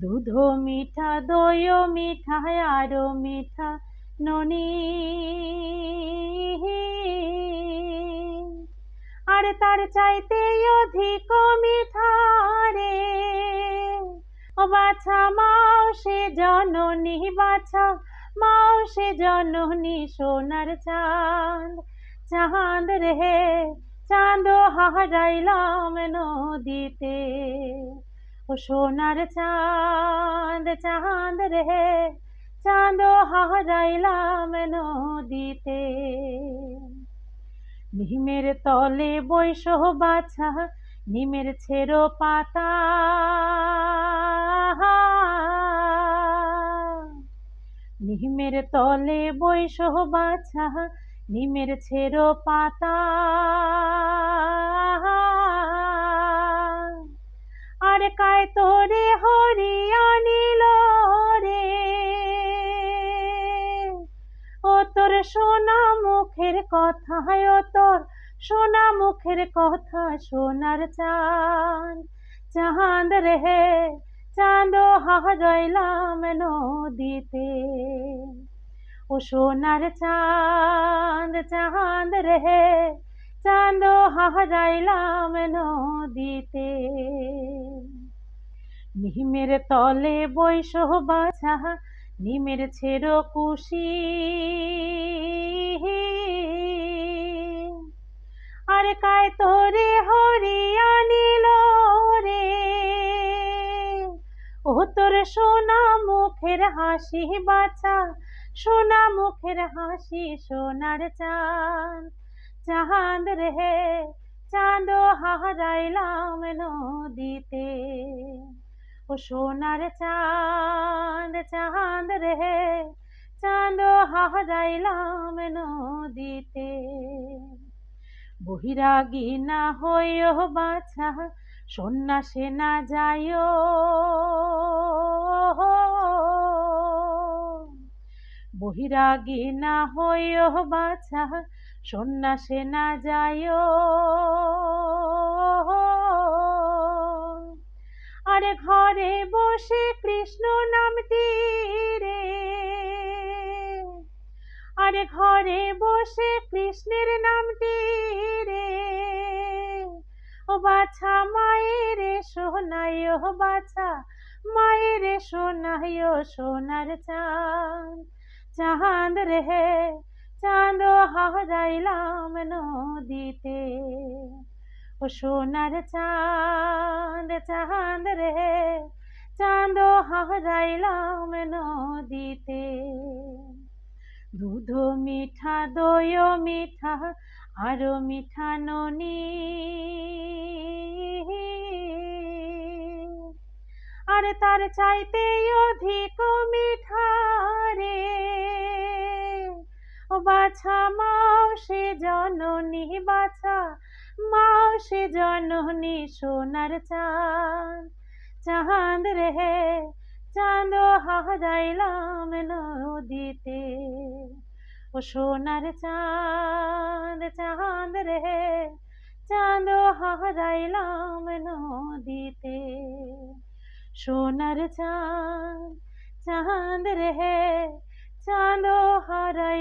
দুধ মিঠা দই মিঠা, আরও মিঠা, ননি। আর তার চাইতে অধিক মিঠা রে। বাছা মাও সে জননী, বাছা মাও সে জননী, সোনার চাঁদ। চাঁদ রে চাঁদ হারাইলাম নদীতে। ও সোনার চাঁদ চাঁদ রে চাঁদ হারাইলাম নদীতে। নিমের তলে বৈশ বাছা, নিমের ছেড়ো পাতা। নিমের তলে বৈশ বাছা, নিমের ছেড়ো পাতা। আর কায় তোরে হরিয়া নীল রে। ও তোর সোনা মুখের কথা, ও তোর সোনা মুখের কথা সোনার চাঁদ। চাঁদ রে চাঁদ হারাইলাম নদীতে। ও সোনার চাঁদ চাঁদ রে চাঁদ হারাইলাম নদীতে। নিমের তলে বৈশ বাছা নিমের ছেড়ো কুশি। আর কায় তোরে হরিয়া নীল রে? ও তোর সোনা মুখের হাসি বাছা সোনা মুখের হাসি সোনার চাঁদ। চাঁদ রে চাঁদ হারাইলাম নদীতে। সোনার চাঁদ চাঁদ রে চাঁদ হারাইলাম নদীতে বহিরাগী না হইও বাছা সন্ন্যাসে না যাইও বহিরাগী না হইও বাছা সন্ন্যাসে না যাইও ঘরে বসে কৃষ্ণ নামটি রে আরে ঘরে বসে কৃষ্ণের নামটি রে ও বাছা মায়ের সোনাই ও বাছা মায়ের সোনাই ও সোনার চাঁদ। চাঁদ রে চাঁদ হারাইলাম নদীতে। ও সোনার চাঁদ চাঁদ রে। চাঁদ হারাইলাম নদীতে। দুধ মিঠা দই মিঠা, আরও মিঠা ননি। আর তার চাইতে অধিক মিঠা রে। বাছা মাও, সে জননী বাছা মাও সে জননী সোনার চাঁদ। চাঁদ রে চাঁদ হারাইলাম নদীতে। ও সোনার চাঁদ চাঁদ রে চাঁদ হারাইলাম নদীতে। সোনার চাঁদ চাঁদ রে চাঁদ হারাইলাম